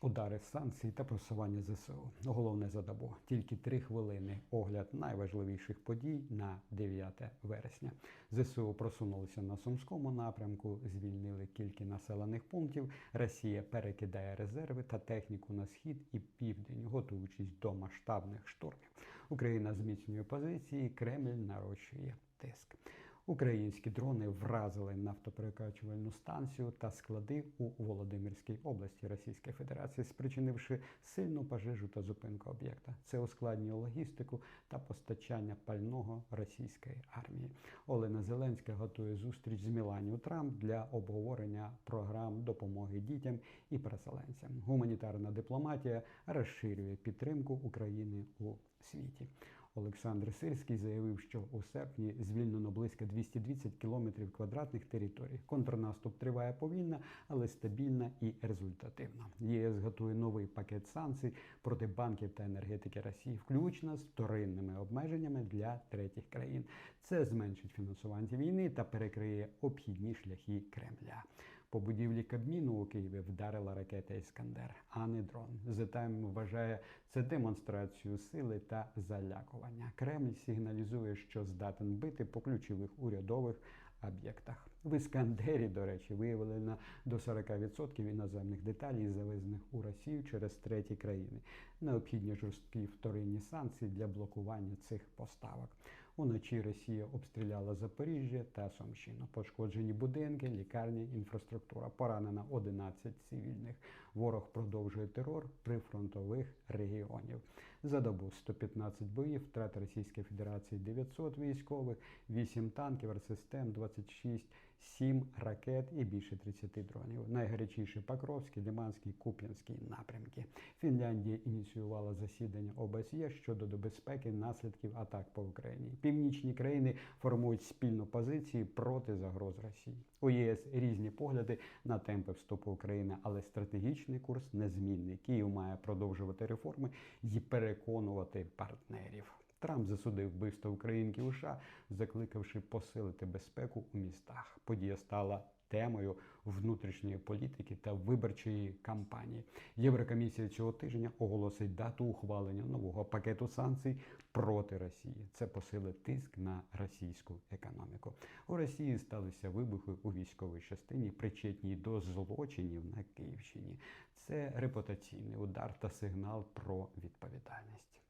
Удари санкцій та просування ЗСУ. Головне за. Тільки три хвилини. Огляд найважливіших подій на 9 вересня. ЗСУ просунулися на сумському напрямку, звільнили кілька населених пунктів. Росія перекидає резерви та техніку на схід і південь, готуючись до масштабних штурмів. Україна зміцнює позиції. Кремль нарощує тиск. Українські дрони вразили нафтоперекачувальну станцію та склади у Володимирській області Російської Федерації, спричинивши сильну пожежу та зупинку об'єкта. Це ускладнює логістику та постачання пального російської армії. Олена Зеленська готує зустріч з Міланією Трамп для обговорення програм допомоги дітям і переселенцям. Гуманітарна дипломатія розширює підтримку України у світі. Олександр Сирський заявив, що у серпні звільнено близько 220 кілометрів квадратних територій. Контрнаступ триває повільно, але стабільно і результативно. ЄС готує новий пакет санкцій проти банків та енергетики Росії, включно з вторинними обмеженнями для третіх країн. Це зменшить фінансування війни та перекриє обхідні шляхи Кремля. По будівлі Кабміну у Києві вдарила ракета Іскандер, а не дрон. The Time вважає це демонстрацією сили та залякування. Кремль сигналізує, що здатен бити по ключових урядових об'єктах. В Іскандері, до речі, виявлено до 40% іноземних деталей, завезених у Росію через треті країни. Необхідні жорсткі вторинні санкції для блокування цих поставок. Уночі Росія обстріляла Запоріжжя та Сумщину. Пошкоджені будинки, лікарні, інфраструктура. Поранено 11 цивільних. Ворог продовжує терор прифронтових регіонів. За добу 115 боїв, втрати Російської Федерації 900 військових, 8 танків, артсистем 26, 7 ракет і більше 30 дронів. Найгарячіші Покровський, Лиманський, Куп'янський напрямки. Фінляндія ініціювала засідання ОБСЄ щодо до безпеки наслідків атак по Україні. Північні країни формують спільну позицію проти загроз Росії. У ЄС різні погляди на темпи вступу України, але стратегічний курс незмінний. Київ має продовжувати реформи і переконувати партнерів. Трамп засудив вбивство українки у США, закликавши посилити безпеку у містах. Подія стала темою внутрішньої політики та виборчої кампанії. Єврокомісія цього тижня оголосить дату ухвалення нового пакету санкцій проти Росії. Це посилить тиск на російську економіку. У Росії сталися вибухи у військовій частині, причетній до злочинів на Київщині. Це репутаційний удар та сигнал про відповідальність.